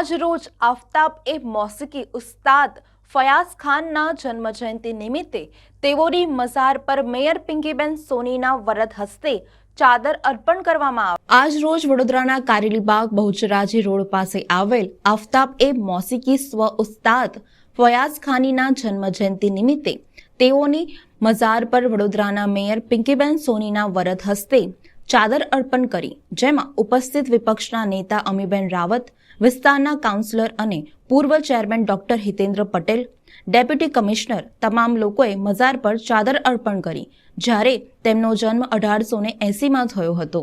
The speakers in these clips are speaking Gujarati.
આજ રોજ આફતાબ એ મોસીકી ઉસ્તાદ ફયાઝ ખાનના જન્મજયંતિ નિમિત્તે તેઓની મઝાર પર મેયર પિંકીબેન સોનીના વરદ હસ્તે ચાદર અર્પણ કરવામાં આવે આજ રોજ વડોદરાના કારેલીબાગ બહુચરાજી રોડ પાસે આવેલ આફતાબ એ મોસીકી સ્વ ઉસ્તાદ ફયાઝ ખાનીના જન્મજયંતિ નિમિત્તે તેઓની મઝાર પર વડોદરાના મેયર પિંકીબેન સોનીના વરદ હસ્તે ચાદર અર્પણ કરી. જેમાં ઉપસ્થિત વિપક્ષના નેતા અમીબેન રાવત, વિસ્તારના કાઉન્સિલર અને પૂર્વ chairman doctor Hitendra Patel, deputy commissioner તમામ લોકોએ મઝાર પર ચાદર અર્પણ કરી, જ્યારે તેમનો જન્મ અઢારસો ને એંસીમાં થયો હતો.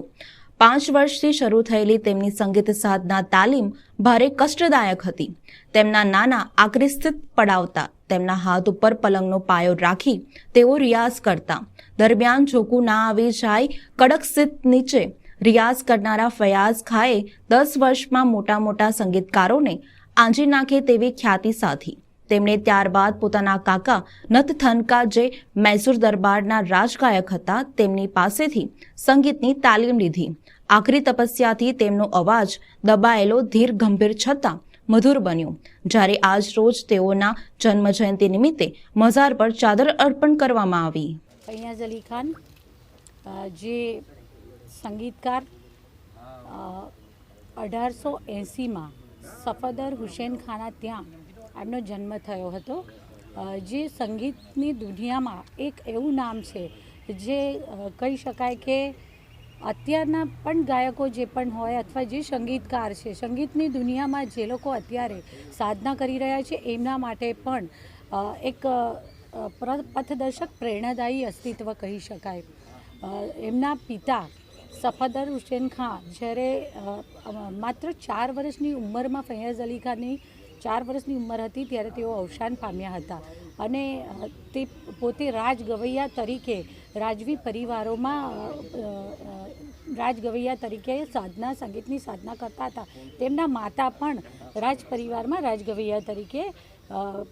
પાંચ વર્ષથી શરૂ થયેલી તેમની સંગીત સાધના તાલીમ ભારે કષ્ટદાયક હતી. તેમના નાના આકરી પડાવતા તેમના હાથ ઉપર પલંગનો પાયો રાખી તેઓ રિયાઝ કરતા. દરમિયાન ઝોકું ના આવી જાય, કડક સ્થિત નીચે રિયાઝ કરનારા ફયાઝ ખાએ દસ વર્ષમાં મોટા મોટા સંગીતકારોને આંજી નાખે તેવી ખ્યાતિ સાધી. તેમણે ત્યારબાદ પોતાના કાકા નથથનકા જે મૈસૂર દરબારના રાજગાયક હતા. તેમની પાસેથી સંગીતની તાલીમ લીધી. આખરી તપસ્યાથી તેમનો અવાજ દબાયેલો ધીર ગંભીર છતાં મધુર બન્યો. જ્યારે આજ રોજ તેઓના જન્મજયંતિ નિમિત્તે મઝાર પર ચાદર અર્પણ કરવામાં આવી. ફૈયાઝ અલી ખાન જે સંગીતકાર અઢારસો એંસીમાં સફદર હુસેન ખાના ત્યાં એમનો જન્મ થયો હતો. જે સંગીતની દુનિયામાં એક એવું નામ છે, જે કહી શકાય કે અત્યારના પણ ગાયકો જે પણ હોય અથવા જે સંગીતકાર છે, સંગીતની દુનિયામાં જે લોકો અત્યારે સાધના કરી રહ્યા છે, એમના માટે પણ એક પથદર્શક પ્રેરણાદાયી અસ્તિત્વ કહી શકાય. એમના પિતા સફદર હુસેન ખાન, જ્યારે માત્ર ચાર વર્ષની ઉંમરમાં ફૈયાઝ અલી ખાનની ચાર વર્ષની ઉંમર હતી ત્યારે તેઓ અવસાન પામ્યા હતા. અને તે પોતે રાજગવૈયા તરીકે રાજવી પરિવારોમાં અ, અ, રાજ ગવૈયા તરીકે સાધના સંગીતની સાધના કરતા હતા. તેમના માતા પણ રાજ પરિવારમાં રાજગવૈયા તરીકે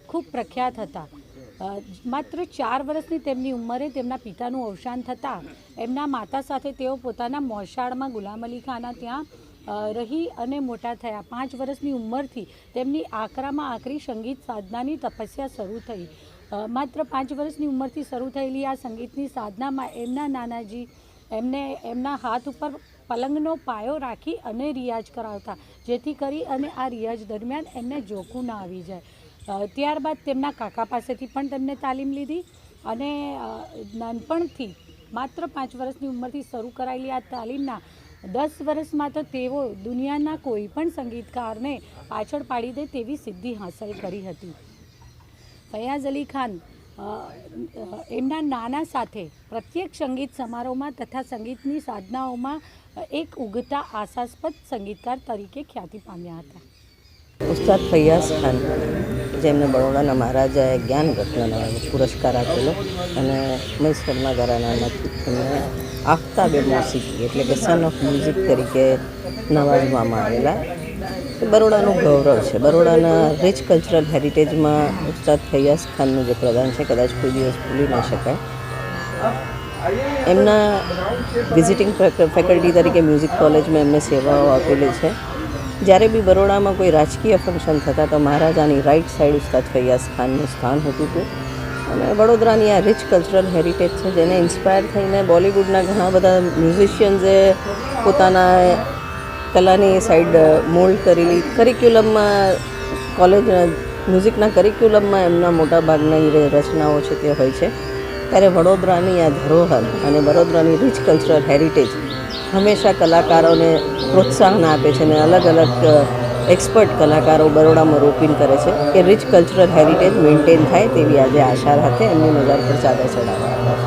ખૂબ પ્રખ્યાત હતા. માત્ર ચાર વર્ષની તેમની ઉંમરે તેમના પિતાનું અવસાન થતાં એમના માતા સાથે તેઓ પોતાના મોસાળમાં ગુલામ અલી ખાના ત્યાં રહી અને મોટા થયા. પાંચ વર્ષની ઉંમરથી તેમની આકરામાં આકરી સંગીત સાધનાની તપસ્યા શરૂ થઈ. માત્ર પાંચ વર્ષની ઉંમરથી શરૂ થયેલી આ સંગીતની સાધનામાં એમના નાનાજી એમને એમના હાથ ઉપર પલંગનો પાયો રાખી અને રિયાઝ કરાવતા, જેથી કરી અને આ રિયાઝ દરમિયાન એમને જોખું ના આવી જાય. ત્યારબાદ તેમના કાકા પાસેથી પણ તેમને તાલીમ લીધી અને નાનપણથી માત્ર પાંચ વર્ષની ઉંમરથી શરૂ કરાયેલી આ તાલીમના દસ વર્ષમાં તો તેઓ દુનિયાના કોઈ પણ સંગીતકારને પાછળ પાડી દે તેવી સિદ્ધિ હાંસલ કરી હતી. ફયાઝ અલી ખાન એમના નાના સાથે પ્રત્યેક સંગીત સમારોહમાં તથા સંગીતની સાધનાઓમાં એક ઉગતા આશાસ્પદ સંગીતકાર તરીકે ખ્યાતિ પામ્યા હતા. ઉસ્તાદ ફૈયાઝ ખાન, જેમને બરોડાના મહારાજાએ જ્ઞાન રત્નનો પુરસ્કાર આપેલો અને મૈસૂરના ઘરાનામાંથી એમને આફતાબે મોસીકી, એટલે કે સન ઓફ મ્યુઝિક તરીકે નવાજવામાં આવેલા. બરોડાનું ગૌરવ છે. બરોડાના રિચ કલ્ચરલ હેરિટેજમાં ઉસ્તાદ ફૈયાઝ ખાનનું જે પ્રદાન છે, કદાચ કોઈ દિવસ ભૂલી ન શકાય. એમના વિઝિટિંગ ફેકલ્ટી તરીકે મ્યુઝિક કોલેજમાં એમને સેવાઓ આપેલી છે. જ્યારે બી બરોડામાં કોઈ રાજકીય ફંક્શન થતા, તો મહારાજાની રાઈટ સાઈડ ઉસ્તાદ ફૈયાઝ ખાનનું સ્થાન હતું હતું અને વડોદરાની આ રિચ કલ્ચરલ હેરિટેજ છે, જેને ઇન્સ્પાયર થઈને બોલિવૂડના ઘણા બધા મ્યુઝિશિયન્સે પોતાના કલાની સાઈડ મોલ્ડ કરેલી કરિક્યુલમમાં કોલેજ મ્યુઝિકના કરિક્યુલમમાં એમના મોટા ભાગની રચનાઓ છે તે હોય છે. ત્યારે વડોદરાની આ ધરોહર અને વડોદરાની રિચ કલ્ચરલ હેરિટેજ હંમેશા કલાકારોને પ્રોત્સાહન આપે છે અને અલગ અલગ એક્સપર્ટ કલાકારો બરોડામાં રોપિંગ કરે છે કે રિચ કલ્ચરલ હેરિટેજ મેન્ટેન થાય તેવી આજે આશા સાથે એમની મજાર પર ચાદર ચડાવવા.